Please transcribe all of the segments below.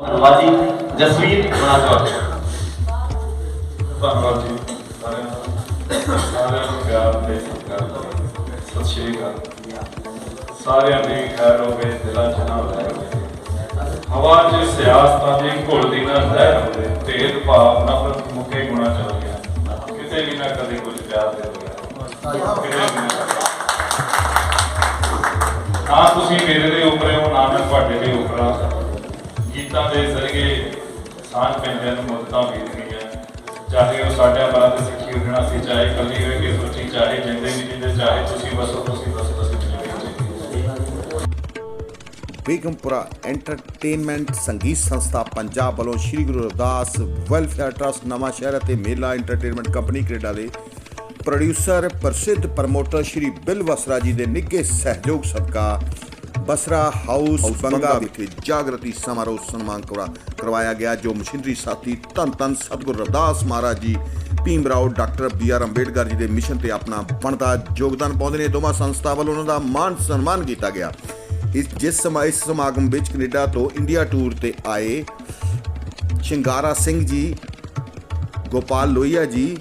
ਵਾਜੀ ਜਸਵੀਰ ਮਹਾਜੋਤ ਧੰਨਵਾਦ ਜੀ, ਸਾਰਿਆਂ ਦਾ ਸਾਰਿਆਂ ਨੂੰ ਪਿਆਰ ਤੇ। ਸਤਿਕਾਰ ਸਤਿ ਸ਼੍ਰੀ ਅਕਾਲ। ਸਾਰਿਆਂ ਦੀ ਖੈਰ ਹੋਵੇ, ਦਿਲਾਂ ਚ ਨਾ ਹੋਵੇ। ਹਵਾ ਚ ਸਿਆਸਤਾਂ ਦੀ ਘੁਲਦੀ ਨਾ ਜ਼ਹਿਰ ਹੋਵੇ, ਭੇਦ ਭਾਵ ਨਫ਼ਰਤ ਮੁਕੇ ਗੁਣਾ ਚੱਲ ਗਿਆ। ਕਿਤੇ ਵੀ ਨਾ ਕਦੇ ਕੁਝ ਪਿਆਰ ਦੇ ਹੋ ਨਾ ਤੁਸੀਂ ਮੇਰੇ ਦੇ ਉੱਪਰ ਹੋ, ਨਾ ਮੈਂ ਤੁਹਾਡੇ ਦੇ ਉੱਪਰ ਗੀਤਾਂ ਦੇ ਜ਼ਰੀਏ ਸਾਂਝ ਪੈਂਦਿਆਂ ਨੂੰ ਮੁੱਦਤਾਂ ਬੀਤਦੀਆਂ। ਚਾਹੇ ਉਹ ਸਾਡਿਆਂ ਬਾਰੇ ਸਿੱਖੀ ਹੋਣਾ ਸੀ, ਚਾਹੇ ਕੱਲੀ ਹੋਏ ਕਿ ਸੋਚੀ, ਚਾਹੇ ਜਿੰਦੇ ਵੀ ਜਿੰਦੇ, ਚਾਹੇ ਤੁਸੀਂ ਬਸੋ ਤੁਸੀਂ ਬਸੋ ਬੇਗਮਪੁਰਾ ਐਂਟਰਟੇਨਮੈਂਟ ਸੰਗੀਤ ਸੰਸਥਾ ਪੰਜਾਬ ਵੱਲੋਂ ਸ੍ਰੀ ਗੁਰੂ ਰਵਿਦਾਸ ਵੈਲਫੇਅਰ ਟਰਸਟ ਨਵਾਂ ਸ਼ਹਿਰ ਅਤੇ ਮੇਲਾ ਐਂਟਰਟੇਨਮੈਂਟ ਕੰਪਨੀ ਕੈਨੇਡਾ ਦੇ ਪ੍ਰੋਡਿਊਸਰ ਪ੍ਰਸਿੱਧ ਪ੍ਰਮੋਟਰ ਸ੍ਰੀ ਬਿਲ ਵਸਰਾ ਜੀ ਦੇ ਨਿੱਘੇ ਸਹਿਯੋਗ ਸਦਕਾ ਬਸਰਾ ਹਾਊਸ ਬੰਗਾ ਵਿਖੇ ਜਾਗਰਤੀ ਸਮਾਰੋਹ ਸਨਮਾਨ ਕਰਵਾ- ਕਰਵਾਇਆ ਗਿਆ ਜੋ ਮਸ਼ੀਨਰੀ ਸਾਥੀ ਧੰਨ ਧੰਨ Satguru Ravidas Maharaj ji Bhim Rao doctor B R Ambedkar ji ਦੇ ਮਿਸ਼ਨ ਤੇ ਆਪਣਾ ਬਣਦਾ ਯੋਗਦਾਨ ਪਾਉਂਦੇ ਨੇ। ਦੋਵਾਂ ਸੰਸਥਾ ਵੱਲੋਂ ਉਹਨਾਂ ਦਾ ਮਾਨ ਸਨਮਾਨ ਕੀਤਾ ਗਿਆ। ਇਸ ਜਿਸ ਸਮਾ ਇਸ ਸਮਾਗਮ ਵਿੱਚ ਕੈਨੇਡਾ ਤੋਂ ਇੰਡੀਆ ਟੂਰ ਤੇ ਆਏ Shingara Singh ji Gopal Lohia ji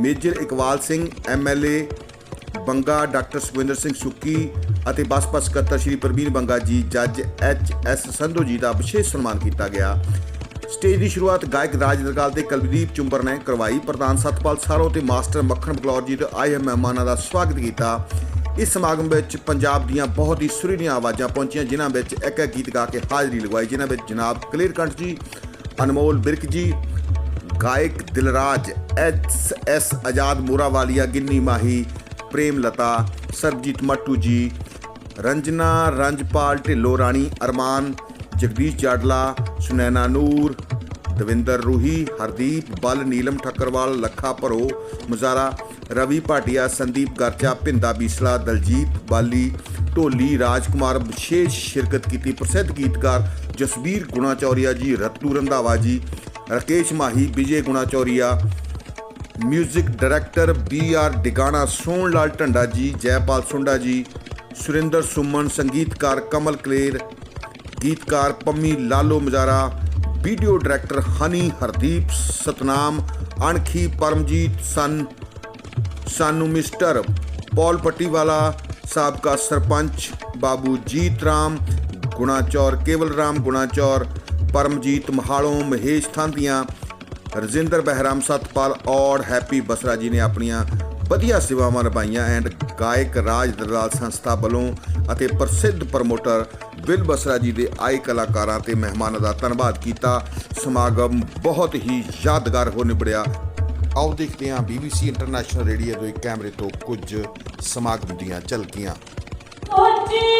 major Iqbal Singh MLA Banga doctor Sukhwinder Singh Sukki ਅਤੇ ਬਸਪਾ ਸਕੱਤਰ ਸ਼੍ਰੀ ਪ੍ਰਵੀਨ ਬੰਗਾ ਜੀ, ਜੱਜ ਐਚ ਐਸ ਸੰਧੂ ਜੀ ਦਾ ਵਿਸ਼ੇਸ਼ ਸਨਮਾਨ ਕੀਤਾ ਗਿਆ। ਸਟੇਜ ਦੀ ਸ਼ੁਰੂਆਤ ਗਾਇਕ ਰਾਜ ਦਰਗਾਲ ਤੇ ਕਲਦੀਪ ਚੁੰਬਰ ਨੇ ਕਰਵਾਈ। ਪ੍ਰਧਾਨ ਸਤਪਾਲ ਸਾਰੋ ਤੇ ਮਾਸਟਰ ਮੱਖਣ ਬਗਲੌਰ ਜੀ ਦੇ ਆਏ ਮਹਿਮਾਨਾਂ ਦਾ ਸਵਾਗਤ ਕੀਤਾ। ਇਸ ਸਮਾਗਮ ਵਿੱਚ ਪੰਜਾਬ ਦੀਆਂ ਬਹੁਤ ਹੀ ਸੁਰੀਲੀਆਂ ਆਵਾਜ਼ਾਂ ਪਹੁੰਚੀਆਂ, ਜਿਨ੍ਹਾਂ ਵਿੱਚ ਇੱਕ ਇੱਕ ਗੀਤ ਗਾ ਕੇ ਹਾਜ਼ਰੀ ਲਗਵਾਈ, ਜਿਨ੍ਹਾਂ ਵਿੱਚ ਜਨਾਬ ਕਲੀਰ ਜੀ, ਅਨਮੋਲ ਬਿਰਕ ਜੀ, ਗਾਇਕ ਦਿਲਰਾਜ ਐਸ ਐਸ ਆਜ਼ਾਦ ਮੋਰਾਵਾਲੀਆ, ਗਿੰਨੀ ਮਾਹੀ ਪ੍ਰੇਮ ਲਤਾ ਸਰਬਜੀਤ ਮੱਟੂ ਜੀ, ਰੰਜਨਾ ਰੰਜਪਾਲ ਢਿੱਲੋਂ ਰਾਣੀ ਅਰਮਾਨ, ਜਗਦੀਸ਼ ਜਾਡਲਾ, ਸੁਨੈਨਾ ਨੂਰ, ਦਵਿੰਦਰ ਰੂਹੀ, ਹਰਦੀਪ ਬਲ, ਨੀਲਮ ਠੱਕਰਵਾਲ, ਲੱਖਾ ਭਰੋ ਮੁਜ਼ਾਰਾ ਰਵੀ ਭਾਟੀਆ, ਸੰਦੀਪ ਗਰਚਾ, ਭਿੰਦਾ ਬੀਸਲਾ, ਦਲਜੀਤ ਬਾਲੀ, ਢੋਲੀ ਰਾਜਕੁਮਾਰ, ਵਿਸ਼ੇਸ਼ ਸ਼ਿਰਕਤ ਕੀਤੀ ਪ੍ਰਸਿੱਧ ਗੀਤਕਾਰ Jasvir ਗੁਣਾਚੌਰੀਆ ji, Rattu Randhawa ji, Rakesh Mahi, Vijay Gunachauria music director B R Digana Sohan Lal Dhanda ji Jaipal Sunda ਜੀ ਸੁਰਿੰਦਰ ਸੁਮਨ ਸੰਗੀਤਕਾਰ ਕਮਲ ਕਲੇਰ ਗੀਤਕਾਰ Pammi Lalo Majara video director Honey Hardeep Satnam Ankhi Paramjit ਸਨ ਸਾਨੂੰ ਮਿਸਟਰ ਪੌਲ ਪੱਟੀਵਾਲਾ ਸਾਬਕਾ ਸਰਪੰਚ ਬਾਬੂ ਜੀਤ ਰਾਮ ਗੁਣਾਚੌਰ ਕੇਵਲ ਰਾਮ ਗੁਣਾਚੌਰ ਪਰਮਜੀਤ ਮਹਾਲੋਂ ਮਹੇਸ਼ ਥਾਂਦੀਆਂ ਰਜਿੰਦਰ ਬਹਿਰਾਮ ਸਤਪਾਲ ਔਰ ਹੈਪੀ ਬਸਰਾ ਜੀ ਨੇ ਆਪਣੀਆਂ ਵਧੀਆ ਸੇਵਾਵਾਂ ਨਿਭਾਈਆਂ ਐਂਡ ਗਾਇਕ ਰਾਜ ਦਰਦਾਲ ਸੰਸਥਾ ਵੱਲੋਂ ਅਤੇ ਪ੍ਰਸਿੱਧ ਪ੍ਰਮੋਟਰ ਬਿਲ ਬਸਰਾ ਜੀ ਦੇ ਆਏ ਕਲਾਕਾਰਾਂ ਤੇ ਮਹਿਮਾਨਾਂ ਦਾ ਧੰਨਵਾਦ ਕੀਤਾ। ਸਮਾਗਮ ਬਹੁਤ ਹੀ ਯਾਦਗਾਰ ਹੋ ਨਿਬੜਿਆ। ਆਓ ਦੇਖਦੇ ਹਾਂ BBC ਇੰਟਰਨੈਸ਼ਨਲ ਰੇਡੀਓ ਦੇ ਕੈਮਰੇ ਤੋਂ ਕੁਝ ਸਮਾਗਮ ਦੀਆਂ ਝਲਕੀਆਂ। ਕਿਤੇ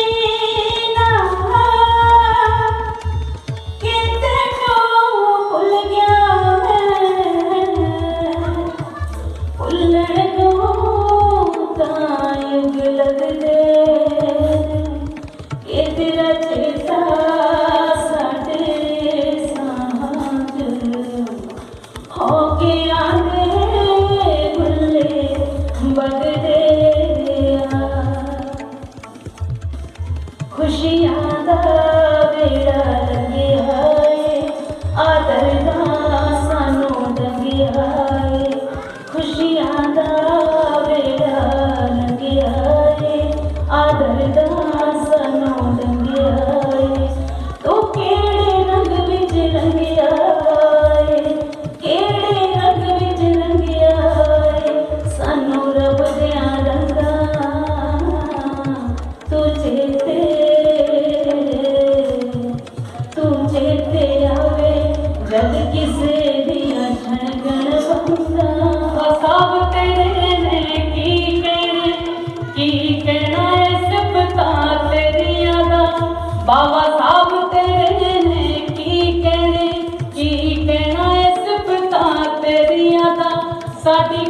ਦਾ ਸਾਡੀ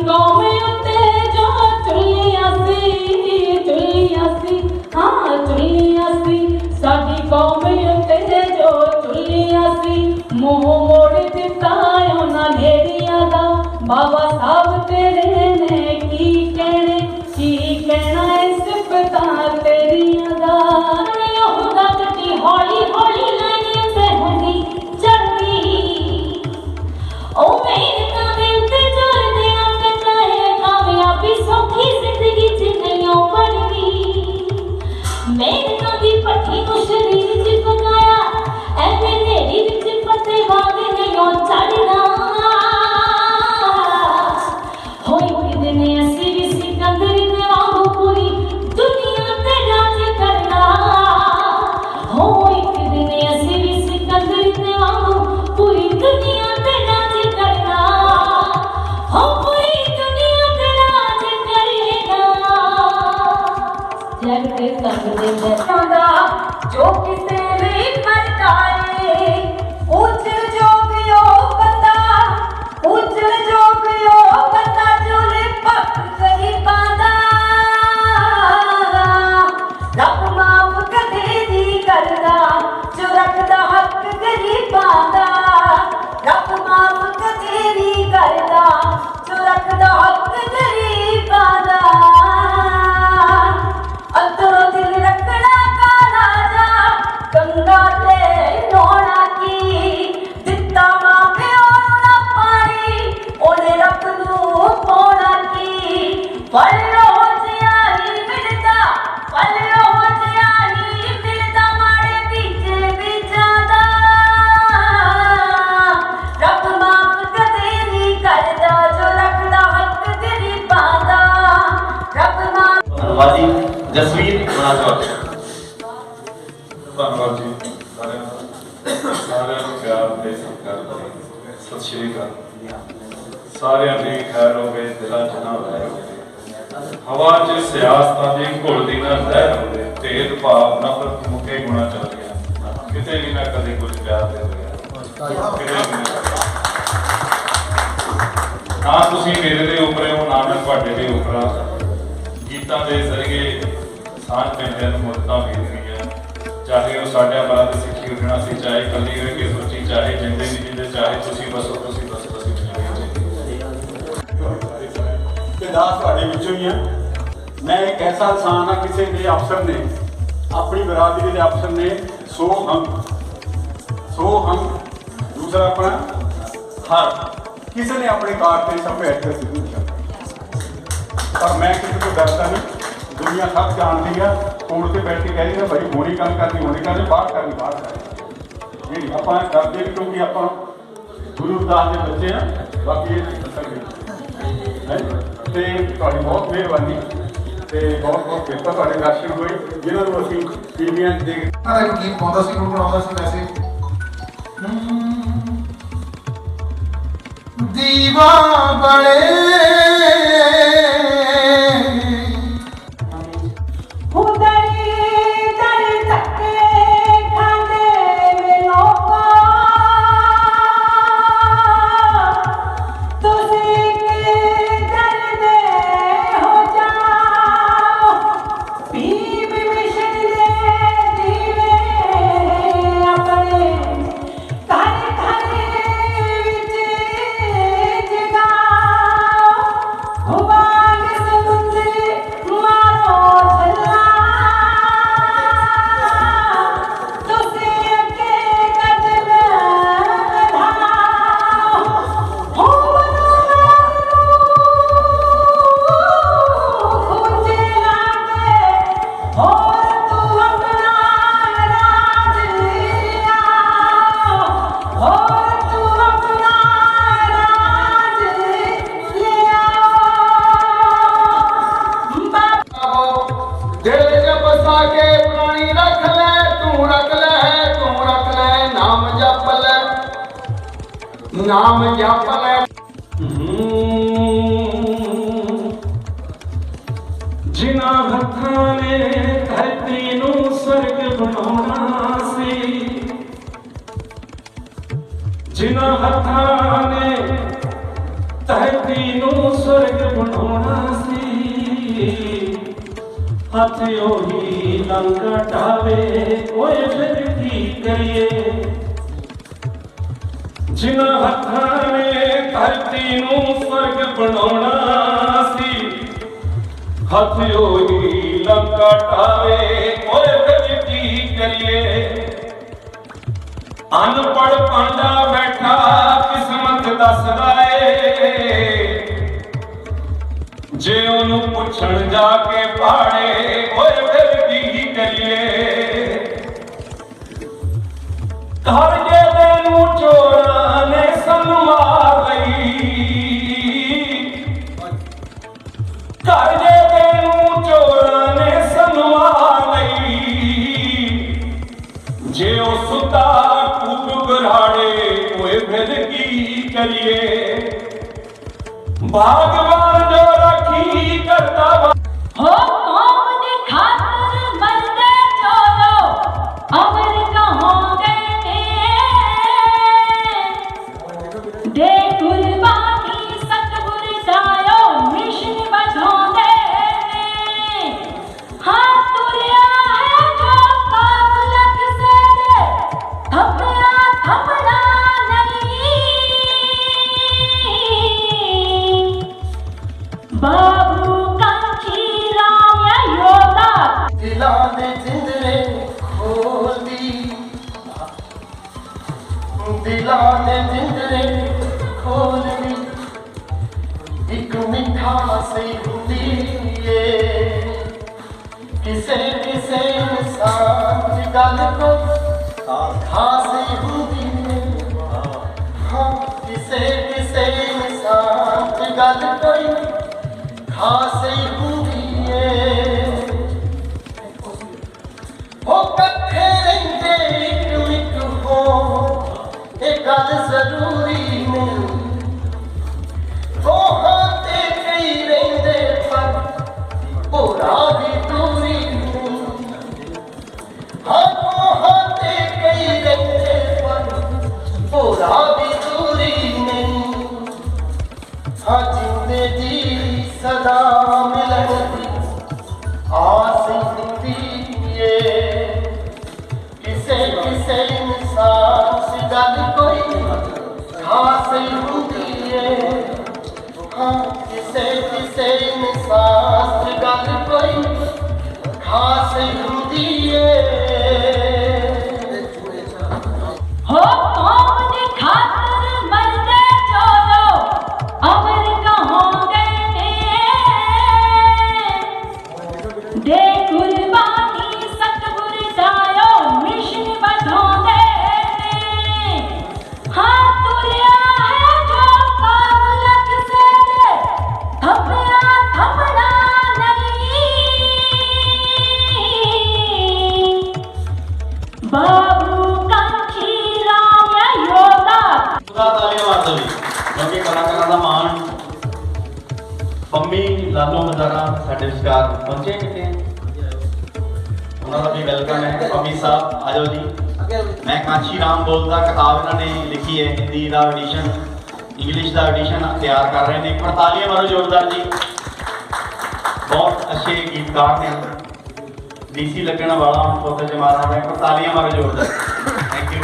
ਵਾਜੀ ਜਸਵੀਰ ਮਨਾਜਵਾ ਸਾਰਿਆਂ ਦੀ ਖੈਰ ਹੋਵੇ, ਦਿਲਾਂ ਚ ਨਾ ਹਵਾ। ਚ ਸਿਆਸਤਾਂ ਦੀ ਘੁਲਦੀ ਨਾ ਰਹਿ ਹੋਵੇ। ਤੇਜ ਭਾਵ ਨਫ਼ਰਤ ਮੁਕੇ ਗੁਣਾ ਚੱਲ ਗਿਆ। ਕਿਤੇ ਵੀ ਨਾ ਕਦੇ ਕੁਝ ਪਿਆਰ ਦੇ ਹੋਇਆ। ਤੁਸੀਂ ਮੇਰੇ ਦੇ ਉੱਪਰ ਹੋ ਨਾ ਮੈਂ ਤੁਹਾਡੇ ਦੇ ਉੱਪਰ। ਹਾਂ ਗੀਤਾਂ ਦੇ ਜ਼ਰੀਏ ਸਾਂਝ ਪੈਂਦਿਆਂ ਨੂੰ ਮੁੱਦਤਾਂ ਮਿਲਦੀਆਂ ਚਾਹੇ ਉਹ ਸਾਡਿਆਂ ਬਾਰੇ ਸਿੱਖੀ ਉੱਠਣਾ ਸੀ ਚਾਹੇ ਕੱਲੀ ਹੋਏ ਕੇ ਸੋਚੀ ਚਾਹੇ ਜਿੰਦੇ ਵੀ ਜਿੰਦੇ ਚਾਹੇ ਤੁਸੀਂ ਬਸੋ ਤੁਸੀਂ ਬਸ ਬਸੀ ਤੇ ਦਾਸ ਤੁਹਾਡੇ ਵਿੱਚੋਂ ਹੀ ਆ। ਮੈਂ ਇੱਕ ਐਸਾ ਇਨਸਾਨ ਆ ਕਿਸੇ ਦੇ ਅਫਸਰ ਨੇ ਆਪਣੀ ਬਰਾਦਰੀ ਦੇ ਅਫਸਰ ਨੇ ਸੋ ਹਮ ਸੋ ਹਮ ਦੂਸਰਾ ਆਪਣਾ ਹਰ ਕਿਸੇ ਨੇ ਆਪਣੇ ਕਾਰ ਤੇ ਸਭ ਬੈਠ ਕੇ ਸਿੱਧੂ ਪਰ ਮੈਂ ਕਿਸੇ ਤੋਂ ਡਰਦਾ ਨਹੀਂ। ਦੁਨੀਆ ਸਭ ਜਾਣਦੀ ਆ। ਕੋਲ ਤੇ ਬੈਠ ਕੇ ਕਹਿ ਆ ਭਾਈ, ਹੋਣੀ ਕੰਮ ਕਰਨੀ, ਹੋਣੀ ਕਰਨੀ ਬਾਹਰ ਕਰਨੀ ਬਾਹਰ ਕਰਨੀ। ਜਿਹੜੀ ਆਪਾਂ ਕਰਦੇ ਵੀ ਕਿਉਂਕਿ ਆਪਾਂ ਗੁਰੂ ਦਾਸ ਦੇ ਬੱਚੇ ਆ, ਬਾਕੀ ਇਹ ਨਹੀਂ ਤੇ ਤੁਹਾਡੀ ਬਹੁਤ ਮਿਹਰਬਾਨੀ। ਤੇ ਬਹੁਤ ਬਹੁਤ ਕਿਰਪਾ ਤੁਹਾਡੇ ਦਰਸ਼ਨ ਹੋਏ ਜਿਹਨਾਂ ਨੂੰ ਅਸੀਂ ਟੀਵੀਆਂ 'ਚ ਦੇਖ ਇੱਕ ਗੀਤ ਪਾਉਂਦਾ ਸੀ ਗੁਣਗੁਣਾਉਂਦਾ ਸੀ ਵੈਸੇ। ਦੀਵਾ ਬੜੇ ਚ ਬਸਾ ਰੱਖ ਲੈ, ਤੂੰ ਰੱਖ ਲੈ, ਤੂੰ ਰੱਖ ਲੈ, ਨਾਮ ਜਪ ਲੈ। ਨਾਮ ਜਪ ਲੈ। ਜਿਨ੍ਹਾਂ ਹੱਥਾਂ ਨੇ ਧਰਤੀ ਨੂੰ ਸਵਰਗ ਬਣਾਉਣਾ ਸੀ, ਜਿਨ੍ਹਾਂ ਹੱਥਾਂ ਨੇ ਧਰਤੀ ਨੂੰ ਸਵਰਗ ਬਣਾਉਣਾ ਸੀ, ਹੱਥ ਉਹੀ ਲੰਕਾ ਢਾਵੇ, ਓਏ ਫਿਰ ਕੀ ਕਰੀਏ? ਜਿਨ੍ਹਾਂ ਹੱਥਾਂ ਨੇ ਧਰਤੀ ਨੂੰ ਸਵਰਗ ਬਣਾਉਣਾ ਸੀ, ਹੱਥ ਉਹੀ ਲੰਕਾ ਢਾਵੇ, ਓਏ ਫਿਰ ਕੀ ਕਰੀਏ? ਅਨਪੜ ਪਾਂਡਾ ਬੈਠਾ ਕਿਸਮਤ ਦੱਸਦਾ ਏ। ਜੇ ਉਹਨੂੰ ਪੁੱਛਣ ਜਾ ਕੇ ਪਾੜੇ, ਓਏ ਕਰੀਏ। ਘਰ ਜੇ ਦੇ ਨੂੰ ਚੋਰਾਂ ਨੇ ਸਾਨੂੰ ਮਾਰ ਲਈ। ਘਰ ਜੇ ਦੇ ਨੂੰ ਚੋਰਾਂ ਨੇ ਸਾਨੂੰ ਮਾਰ ਲਈ। ਜੇ ਉਹ ਸੁੱਤਾ ਕੂਕ ਬਰਾੜੇ ਓਏ ਫਿਰ ਕੀ ਕਰੀਏ? ਭਗਵਾਨ ਦਿਲਾਂ ਦੇ ਜਿੰਦਰੇ ਖੋਲਦੀ। ਦਿਲਾਂ ਦੇ ਜਿੰਦਰੇ ਖੋਲਦੀ। ਇੱਕ ਮਿੱਠਾ ਸੇ ਹੁੰਦੀ ਏ। ਕਿਸੇ ਕਿਸੇ ਇਨਸਾਨ ਦੀ ਗੱਲ ਕੋ ਖਾਸ ਹੁੰਦੀ ਏ। ਹਾਂ, ਕਿਸੇ ਕਿਸੇ ਇਨਸਾਨ ਦੀ ਗੱਲ ਕੋਈ ਖਾਸ ਗੱਲ ਜ਼ਰੂਰੀ ਨਹੀਂ ਉਹ ਤੇ ਕਈ ਰਹਿੰਦੇ ਪਰ ਭੋਰਾ ਵੀ ਦੂਰੀ ਨਹੀਂ ਹਾਂ ਤੇ ਕਈ ਰਹਿੰਦੇ ਪਰ ਭੋਰਾ ਵੀ ਦੂਰੀ ਨਹੀਂ ਹਾਂ ਜਿੰਦੇ ਦੀ ਸਦਾ ਇਨਸਾਨ ਸੀ ਗੱਲ ਕੋਈ ਖਾਸ ਹੁੰਦੀ ਏ ਹਾਂ ਕਿਸੇ ਕਿਸੇ ਇਨਸਾਨ ਸੀ ਗੱਲ ਲਾਲੋ ਮਜ਼ਾਰਾ ਸਾਡੇ ਵਿਚਕਾਰ ਪਹੁੰਚੇ ਕਿਤੇ ਉਹਨਾਂ ਦਾ ਵੀ ਵੈਲਕਮ ਹੈ ਪੰਮੀ ਸਾਹਿਬ ਆਜੋ ਜੀ। ਮੈਂ ਕਾਂਚੀ ਰਾਮ ਬੋਲਦਾ, ਕਿਤਾਬ ਇਹਨਾਂ ਨੇ ਲਿਖੀ ਹੈ, ਹਿੰਦੀ ਦਾ ਐਡੀਸ਼ਨ ਇੰਗਲਿਸ਼ ਦਾ ਐਡੀਸ਼ਨ ਤਿਆਰ ਕਰ ਰਹੇ ਨੇ। ਪਰ ਮਾਰੋ ਜ਼ੋਰਦਾਰ ਜੀ। ਬਹੁਤ ਅੱਛੇ ਗੀਤਕਾਰ ਨੇ। ਡੀਸੀ ਲੱਗਣ ਵਾਲਾ ਹੁਣ ਪੋਤੇ ਜਮਾਨਾ ਹੈ ਪਰ ਮਾਰੋ ਜ਼ੋਰਦਾਰ। ਥੈਂਕ ਯੂ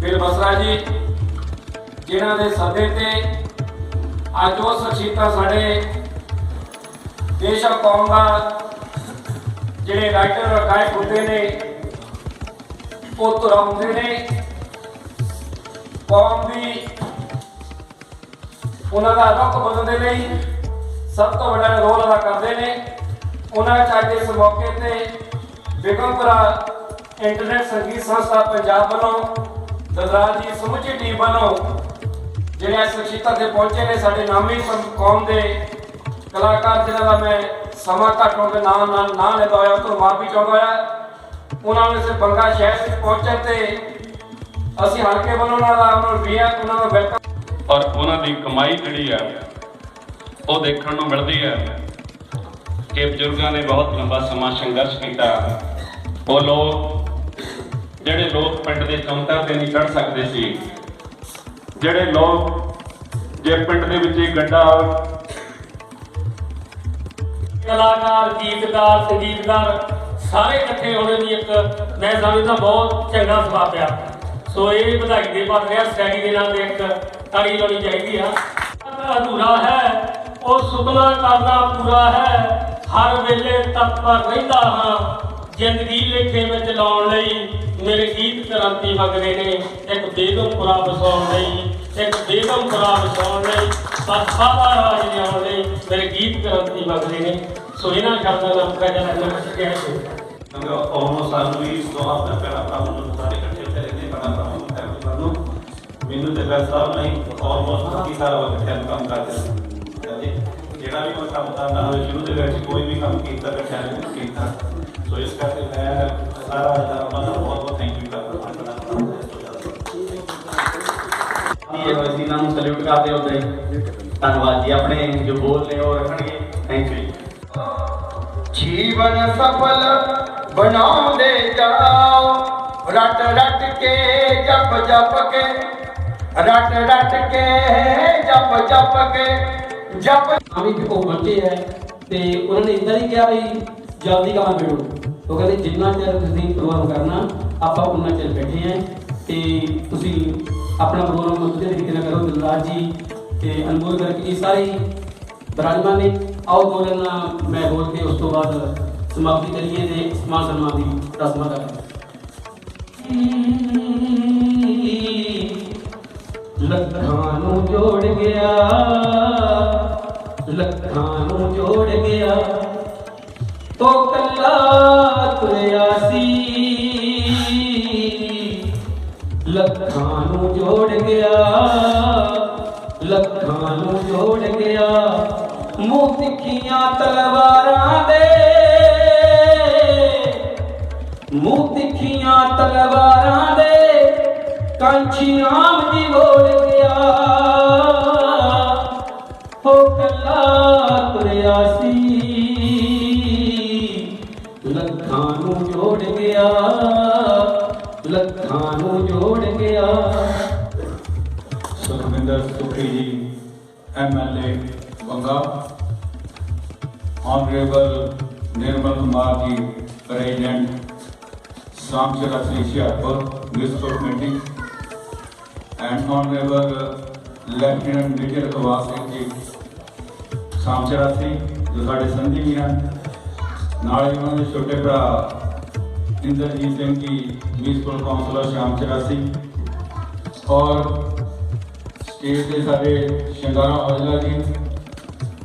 ਦਿਲ ਬਸਰਾ ਜੀ, ਜਿਨ੍ਹਾਂ ਦੇ ਸੱਦੇ ਤੇ ਅੱਜ ਉਹ ਸ਼ਖਸੀਅਤਾਂ ਸਾਡੇ ਦੇਸ਼ ਔਰ ਕੌਮ ਦਾ ਜਿਹੜੇ ਰਾਈਟਰ ਔਰ ਗਾਇਕ ਹੁੰਦੇ ਨੇ, ਉਹ ਧੁਰਾ ਹੁੰਦੇ ਨੇ। ਕੌਮ ਦੀ ਉਹਨਾਂ ਦਾ ਰੁਖ ਬਦਲਣ ਦੇ ਲਈ ਸਭ ਤੋਂ ਵੱਡਾ ਰੋਲ ਅਦਾ ਕਰਦੇ ਨੇ। ਉਹਨਾਂ ਚ ਅੱਜ ਇਸ ਮੌਕੇ ਤੇ ਬੇਗਮਪੁਰਾ ਇੰਟਰਨੈਟ ਸੰਗੀਤ ਸੰਸਥਾ ਪੰਜਾਬ ਵੱਲੋਂ ਦਦਰਾਜ ਜੀ ਸਮੁੱਚੀ ਟੀਮ ਵੱਲੋਂ ਜਿਹੜੇ ਇਸ ਸ਼ਖਸੀਅਤਾਂ ਤੇ ਪਹੁੰਚੇ ਨੇ, ਸਾਡੇ ਨਾਮੀ ਕੌਮ ਦੇ ਕਲਾਕਾਰ ਜਿਹਨਾਂ ਦਾ ਮੈਂ ਸਮਾਂ ਘੱਟ ਹੋਣ ਦੇ ਨਾਂ ਨਾਲ ਨਾਂ ਲੈਦਾ ਹੋਇਆ ਤੋਂ ਮਾਫੀ ਚਾਹੁੰਦਾ ਹਾਂ ਉਹਨਾਂ ਨੂੰ ਇਸ ਬੰਗਾ ਸ਼ਹਿਰ ਵਿੱਚ ਪਹੁੰਚਣ ਤੇ ਅਸੀਂ ਹਲਕੇ ਵੱਲੋਂ ਉਹਨਾਂ ਦਾ ਉਹਨਾਂ ਨੂੰ ਵੀਆ ਉਹਨਾਂ ਦਾ ਵੈਲਕਮ ਔਰ ਉਹਨਾਂ ਦੀ ਕਮਾਈ ਜਿਹੜੀ ਆ, ਉਹ ਦੇਖਣ ਨੂੰ ਮਿਲਦੀ ਹੈ ਕਿ ਬਜ਼ੁਰਗਾਂ ਨੇ ਬਹੁਤ ਲੰਬਾ ਸਮਾਂ ਸੰਘਰਸ਼ ਕੀਤਾ। ਉਹ ਲੋਕ, ਜਿਹੜੇ ਲੋਕ ਪਿੰਡ ਦੇ ਚੌਂਤਰ ਤੇ ਨਹੀਂ ਚੜ ਸਕਦੇ ਸੀ, ਜਿਹੜੇ ਲੋਕ ਜੇ ਪਿੰਡ ਦੇ ਵਿੱਚ ਇੱਕ ਗੱਡਾ ਕਲਾਕਾਰ, ਗੀਤਕਾਰ, ਸੰਗੀਤਕਾਰ ਸਾਰੇ ਇਕੱਠੇ ਹੋਣੇ ਦੀ ਇੱਕ, ਮੈਂ ਸਮਝਦਾ ਬਹੁਤ ਚੰਗਾ ਸਵਾਦ ਪਿਆ ਸੋ ਇਹ ਵਧਾਈ ਦੇ ਪਾਤਰ ਆ ਸਟੈਡੀ ਦੇ ਨਾਲ ਇੱਕ ਤਾੜੀ ਲਾਉਣੀ ਚਾਹੀਦੀ ਆ। ਅਧੂਰਾ ਹੈ, ਉਹ ਸੁਪਨਾ ਕਰਨਾ ਪੂਰਾ ਹੈ। ਹਰ ਵੇਲੇ ਤਤਪਰ ਰਹਿੰਦਾ ਹਾਂ, ਜ਼ਿੰਦਗੀ ਲੇਖੇ ਵਿੱਚ ਲਾਉਣ ਲਈ। ਮੇਰੇ ਗੀਤ ਕ੍ਰਾਂਤੀ ਮੰਗਦੇ ਨੇ, ਇੱਕ ਬੇਗਮਪੁਰਾ ਵਸਾਉਣ ਲਈ। ਇੱਕ ਬੇਗਮਪੁਰਾ ਵਸਾਉਣ ਲਈ ਬਾਦਸ਼ਾਹ ਦਾ ਰਾਜ ਲਿਆਉਣ ਲਈ ਮੇਰੇ ਗੀਤ ਕ੍ਰਾਂਤੀ ਵਗਦੇ ਨੇ। ਸੋ ਇਹਨਾਂ ਸ਼ਬਦਾਂ ਦਾ ਪ੍ਰਜਾ ਲੱਗਣਾ ਸਿੱਖਿਆ ਹੈ। ਕਿਉਂਕਿ ਆਲਮੋਸਟ ਸਾਨੂੰ ਵੀ ਤੋਂ ਆਪਣਾ ਪਹਿਲਾ ਕੰਮ ਨੂੰ ਸਾਰੇ ਇਕੱਠੇ ਉੱਤੇ ਰਹਿੰਦੇ, ਬੜਾ ਕੰਮ ਹੁੰਦਾ ਹੈ ਸਾਨੂੰ ਮੈਨੂੰ ਤੇ ਵੈਸਾ ਨਹੀਂ ਆਲਮੋਸਟ 30 ਸਾਲ ਹੋ ਗਏ ਕੰਮ ਕਰਦੇ ਹਾਂਜੀ। ਜਿਹੜਾ ਵੀ ਕੋਈ ਕੰਮ ਕਰਨਾ ਹੋਵੇ, ਸ਼ੁਰੂ ਦੇ ਵਿੱਚ ਕੋਈ ਵੀ ਕੰਮ ਕੀਤਾ, ਇਕੱਠਿਆਂ ਨੇ ਕੀਤਾ। ਸੋ ਇਸ ਕਰਕੇ ਮੈਂ ਸਾਰਾ ਦਾ ਮਨ ਬਹੁਤ ਬਹੁਤ ਥੈਂਕ ਯੂ ਸੀ ਇਹਨਾਂ ਨੂੰ ਸਲੂਟ ਕਰਦੇ ਹੁੰਦੇ ਧੰਨਵਾਦ ਜੀ ਆਪਣੇ ਜੋ ਬੋਲ ਨੇ ਉਹ ਰੱਖਣਗੇ। ਥੈਂਕ ਯੂ ਜੀਵਨ ਸਫਲ ਬਣਾਉਂਦੇ ਜਾਓ। ਰਟ ਰਟ ਕੇ ਜਪ ਜਪ ਕੇ। ਰਟ ਰਟ ਕੇ ਜਪ ਜਪ ਕੇ। ਜਪ ਵੀ ਉਹ ਬੱਚੇ ਹੈ ਤੇ ਉਹਨਾਂ ਨੇ ਇਦਾਂ ਹੀ ਕਿਹਾ ਵੀ ਜਲਦੀ ਕੰਮ ਕਰੋ ਉਹ ਕਹਿੰਦੇ ਜਿੰਨਾ ਚਿਰ ਤੁਸੀਂ ਪ੍ਰੋਗਰਾਮ ਕਰਨਾ ਆਪਾਂ ਉਨਾ ਚਿਰ ਬੈਠੇ ਆਂ ਤੇ ਤੁਸੀਂ ਆਪਣਾ ਪ੍ਰੋਗਰਾਮ ਵਧੀਆ ਤਰੀਕੇ ਨਾਲ ਕਰੋ, ਦਿਲਰਾਜ ਜੀ ਤੇ ਅਨਮੋਲ ਕਰਕੇ ਇਹ ਸਾਰੇ ਬਰਾਜਮਾਨ ਨੇ। ਆਓ ਦੋ ਮੈਂ ਬੋਲ ਕੇ ਉਸ ਤੋਂ ਬਾਅਦ ਸਮਾਪਤੀ ਕਰੀਏ ਤੇ ਸਮਾਨ ਸਨਮਾਨ ਦੀ ਰਸਮਾਂ ਕਰਾਂਗੇ ਲੱਖਾਂ ਨੂੰ ਜੋੜ ਗਿਆ, ਲੱਖਾਂ ਨੂੰ ਜੋੜ ਗਿਆ, ਤੋ ਕੱਲਾ ਤੁਰਿਆ ਸੀ। ਲੱਖਾਂ ਨੂੰ ਜੋੜ ਗਿਆ, ਲੱਖਾਂ ਨੂੰ ਜੋੜ ਗਿਆ ਮੂੰਹ ਤਿੱਖੀਆਂ ਤਲਵਾਰਾਂ ਦੇ। ਮੂੰਹ ਤਿੱਖੀਆਂ ਤਲਵਾਰਾਂ ਦੇ ਕਾਂਛੀ ਆਮ ਦੀ ਮੋੜ ਗਿਆ। ਹੋ ਕੱਲਾ ਤੁਰਿਆ ਸੀ, ਲੱਖਾਂ ਨੂੰ ਜੋੜ ਗਿਆ। ਲੱਖਾਂ ਨੂੰ ਜੋੜ ਗਿਆ Sukhwinder Sukhi ji MLA Banga honourable Nirmal Kumar ji president Samchara Shri Hoshiarpur municipal committee and honourable lieutenant major Awas Singh ji Samchara ਸੀ ਜੋ ਸਾਡੇ ਸੰਧੀ ਵੀ ਹਨ। ਨਾਲ ਹੀ ਉਹਨਾਂ ਦੇ ਛੋਟੇ ਭਰਾ ਇੰਦਰਜੀਤ ਸਿੰਘ ਜੀ ਮਿਊਨਿਸਪਲ ਕਾਉਂਸਲਰ ਸ਼ਾਮਚਰਾ ਸੀ ਔਰ ਸਟੇਜ ਤੇ ਸਾਡੇ ਸ਼ਿੰਗਾਰਾ ਔਜਲਾ ਜੀ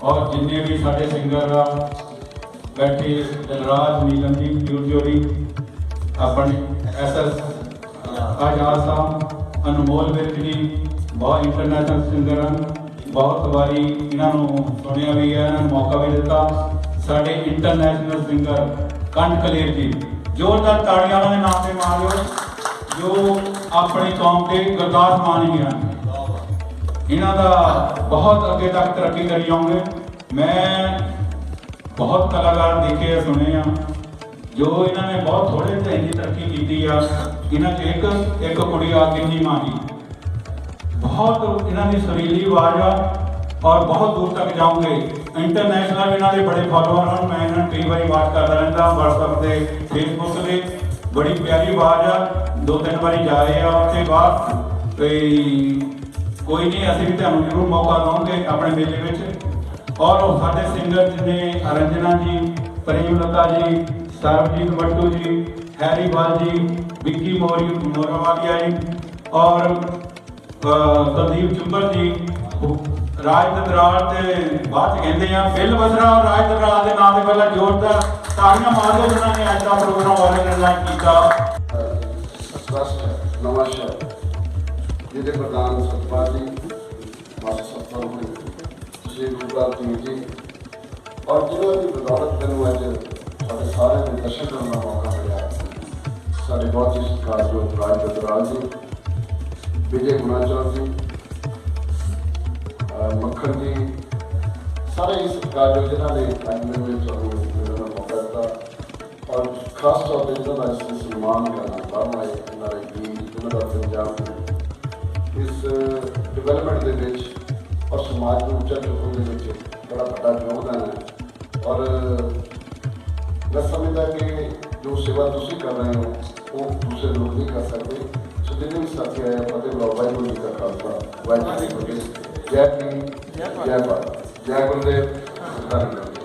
ਔਰ ਜਿੰਨੇ ਵੀ ਸਾਡੇ ਸਿੰਗਰ ਆ ਬੈਠੇ ਦਿਲਰਾਜ ਨੀਲਮ ਜੀ ਪਿਊਰ ਜੋੜੀ ਆਪਣੇ ਐਸਐਸ ਆਜ਼ਾਦ ਸਾਹਿਬ ਅਨਮੋਲ ਵਿਰਕ ਜੀ ਬਹੁਤ ਇੰਟਰਨੈਸ਼ਨਲ ਸਿੰਗਰ ਹਨ ਬਹੁਤ ਵਾਰੀ ਇਹਨਾਂ ਨੂੰ ਸੁਣਿਆ ਵੀ ਹੈ ਇਹਨਾਂ ਨੂੰ ਮੌਕਾ ਵੀ ਦਿੱਤਾ ਸਾਡੇ ਇੰਟਰਨੈਸ਼ਨਲ ਸਿੰਗਰ ਕੰਠ ਕਲੇਰ ਜੀ ਜ਼ੋਰਦਾਰ ਤਾੜੀਆਂ ਉਹਨਾਂ ਦੇ ਨਾਮ ਤੇ ਮਾਰਿਓ ਜੋ ਆਪਣੀ ਕੌਮ ਦੇ ਗੁਰਦਾਸ ਮਾਨ ਹੀ ਹਨ। ਇਹਨਾਂ ਦਾ ਬਹੁਤ ਅੱਗੇ ਤੱਕ ਤਰੱਕੀ ਕਰੀ ਜਾਓਗੇ ਮੈਂ ਬਹੁਤ ਕਲਾਕਾਰ ਦੇਖੇ ਆ, ਸੁਣੇ ਆ। ਜੋ ਇਹਨਾਂ ਨੇ ਬਹੁਤ ਥੋੜੇ ਟਾਈਮ ਦੀ ਤਰੱਕੀ ਕੀਤੀ ਆ, ਇਹਨਾਂ 'ਚ ਇੱਕ ਇੱਕ ਕੁੜੀ ਆ, ਕਿੰਨੀ ਮਾਂ ਬਹੁਤ ਇਹਨਾਂ ਦੀ ਸੁਰੀਲੀ ਆਵਾਜ਼ ਆ ਔਰ ਬਹੁਤ ਦੂਰ ਤੱਕ ਜਾਓਗੇ। ਇੰਟਰਨੈਸ਼ਨਲ ਇਹਨਾਂ ਦੇ ਬੜੇ ਫਾਲੋਅਰ ਹਨ। ਮੈਂ ਇਹਨਾਂ ਨੂੰ ਕਈ ਵਾਰੀ ਬਾਤ ਕਰਦਾ ਰਹਿੰਦਾ। WhatsApp ਤੇ Facebook ਤੇ ਬੜੀ ਪਿਆਰੀ ਆਵਾਜ਼ ਆ। ਦੋ ਤਿੰਨ ਵਾਰੀ ਜਾਏ ਆ ਉੱਥੇ ਬਾਹਰ। ਤੇ ਕੋਈ ਨਹੀਂ ਅਸੀਂ ਵੀ ਤੁਹਾਨੂੰ ਜ਼ਰੂਰ ਮੌਕਾ ਦਵਾਂਗੇ ਆਪਣੇ ਮੇਲੇ ਵਿੱਚ। ਔਰ ਉਹ ਸਾਡੇ ਸਿੰਗਰ ਜਿਨੇ ਅਰੰਜਨਾ ਜੀ ਪ੍ਰੇਮ ਲਤਾ ਜੀ ਸਰਬਜੀਤ ਬੱਟੂ ਜੀ ਹੈਰੀ ਬਾਲ ਜੀ ਵਿੱਕੀ ਮੋਰੀ ਮੋਰਾਵਾਲੀਆ ਜੀ ਔਰ ਅਹ, ਕੁਲਦੀਪ ਚੁੰਬਰ ਜੀ ਰਾਜ ਦਦਰਾਲ ਤੇ ਬਾਅਦ ਚ ਕਹਿੰਦੇ ਆ, ਬਿੱਲ ਬਸਰਾ ਰਾਜ ਦਦਰਾਲ ਦੇ ਨਾਂ ਤੇ ਪਹਿਲਾਂ ਜ਼ੋਰਦਾਰ ਤਾੜੀਆਂ ਮਾਰ ਦਿਓ ਜਿਨ੍ਹਾਂ ਨੇ ਅੱਜ ਦਾ ਪ੍ਰੋਗਰਾਮ ਆਰਗੇਨਾਈਜ਼ ਕੀਤਾ। ਟਰਸਟ ਨਵਾਂ ਜਿਹਦੇ ਪ੍ਰਧਾਨ ਸਤਪਾਲ ਜੀ, ਮਾਸਟਰ ਸਤਪਾਲ ਜੀ ਸ਼੍ਰੀ ਗੁਰੂ ਗ੍ਰੰਥ ਜੀ ਔਰ ਜਿਹਨਾਂ ਦੀ ਬਦੌਲਤ ਮੈਨੂੰ ਅੱਜ ਸਾਡੇ ਸਾਰੇ ਦੇ ਦਰਸ਼ਨ ਕਰਨ ਦਾ ਮੌਕਾ ਮਿਲਿਆ, ਸਾਡੇ ਬਹੁਤ ਹੀ ਸਤਿਕਾਰਯੋਗ ਰਾਜ ਦਦਰਾਲ ਜੀ, ਵਿਜੇ ਗੁਨਾਚਰ ਜੀ ਮੱਖਣ ਜੀ, ਸਾਰੇ ਇਸ ਕਾਰਜ ਜਿਨ੍ਹਾਂ ਦੇ ਅੱਜ ਮੈਨੂੰ ਇਹ ਤੁਹਾਨੂੰ ਮਿਲਣ ਮੌਕਾ ਦਿੱਤਾ। ਔਰ ਖਾਸ ਤੌਰ ਤੇ ਜਿਹਨਾਂ ਦਾ ਅਸੀਂ ਸਨਮਾਨ ਕਰਨਾ ਬਾਹਰ ਆਏ ਇਹਨਾਂ ਦੇ ਵੀ ਜਿਹਨਾਂ ਦਾ ਪੰਜਾਬ ਇਸ ਡਿਵੈਲਪਮੈਂਟ ਦੇ ਵਿੱਚ ਔਰ ਸਮਾਜ ਨੂੰ ਉੱਚਾ ਚੁੱਕਣ ਦੇ ਵਿੱਚ ਬੜਾ ਵੱਡਾ ਯੋਗਦਾਨ ਹੈ। ਔਰ ਮੈਂ ਸਮਝਦਾ ਕਿ ਜੋ ਸੇਵਾ ਤੁਸੀਂ ਕਰ ਰਹੇ ਹੋ, ਉਹ ਦੂਸਰੇ ਲੋਕ ਨਹੀਂ ਕਰ ਸਕਦੇ। ਸੋ ਜਿੰਨੇ ਵੀ ਸਾਥੀ ਆਏ ਫਤਿਹ ਬੁਲਾਓ, ਵਾਹਿਗੁਰੂ ਜੀ ਕਾ ਖਾਲਸਾ, ਵਾਹਿਗੁਰੂ ਜੀ ਕੀ ਫਤਿਹ। ਜੈ ਭੀਮ ਜੈ ਭਾਰਤ ਜੈ ਗੁਰਦੇਵ ਧੰਨਵਾਦ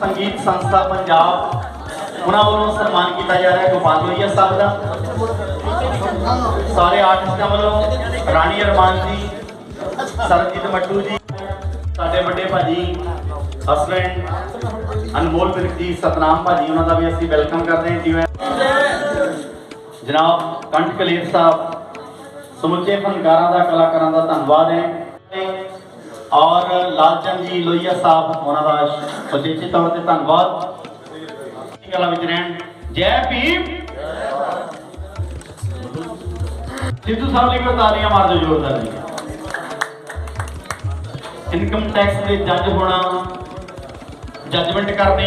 ਸੰਗੀਤ ਸੰਸਥਾ ਪੰਜਾਬ ਉਹਨਾਂ ਵੱਲੋਂ ਸਨਮਾਨ ਕੀਤਾ ਜਾ ਰਿਹਾ ਹੈ ਗੋਪਾਲ ਲੋਹੀਆ ਸਾਹਿਬ ਦਾ ਸਾਰੇ ਆਰਟਿਸਟਾਂ ਵੱਲੋਂ ਰਾਣੀ ਅਰਮਾਨ ਜੀ ਸਰਜੀਤ ਮੱਟੂ ਜੀ, ਸਾਡੇ ਵੱਡੇ ਭਾਜੀ ਹਸਬੈਂਡ ਅਨਮੋਲ ਵਿਰਕ ਜੀ, ਸਤਨਾਮ ਭਾਜੀ, ਉਹਨਾਂ ਦਾ ਵੀ ਅਸੀਂ ਵੈਲਕਮ ਕਰਦੇ ਹਾਂ ਜਿਵੇਂ ਜਨਾਬ ਕੰਠ ਕਲੇਰ ਸਾਹਿਬ, ਸਮੁੱਚੇ ਫਨਕਾਰਾਂ ਦਾ, ਕਲਾਕਾਰਾਂ ਦਾ ਧੰਨਵਾਦ ਹੈ। ਔਰ ਲਾਲਚੰਦ ਜੀ ਲੋਹੀਆ ਸਾਹਿਬ, ਉਹਨਾਂ ਦਾ ਉਚੇਚੇ ਤੌਰ ਤੇ ਧੰਨਵਾਦ। ਕਲਾ ਵਿੱਚ ਰਹਿਣ? ਜੈ ਭੀਮ! ਸਿੱਧੂ ਸਾਹਿਬ ਲਈ ਕੋਈ ਤਾਲੀਆਂ ਮਾਰ ਦਿਓ ਜ਼ੋਰਦਾਰ ਜੀ। ਇਨਕਮ ਟੈਕਸ ਦੇ ਜੱਜ ਹੋਣਾ ਜੱਜਮੈਂਟ ਕਰਦੇ